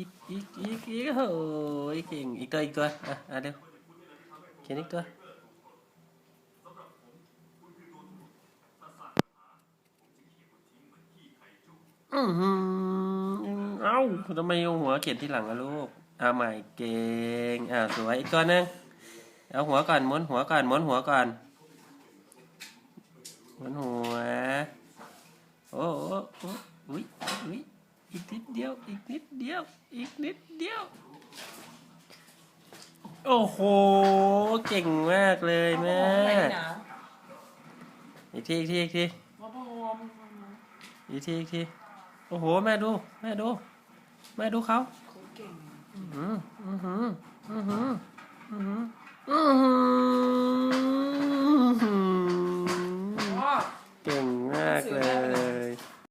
อีกอีกอีกอีกโอ้ยเก่งอีกตัวอีกตัวอะอะเร็วเขียนอีกตัวอือหือเอ้าทำไมเอาหัวเขียนที่หลังอะลูกเอาใหม่เก่งอ่าสวยอีกตัวนึงเอาหัวก่อนม้วนหัวก่อนม้วนหัวก่อนม้วนหัวโอ้โอ้โอ้อุ้ย อีกนิดเดียว อีกนิดเดียว อีกนิดเดียว โอ้โห เก่งมากเลยแม่ อีกที อีกที อีกที อีกที อีกที โอ้โห แม่ดู แม่ดู แม่ดูเขาเก่งมากเลย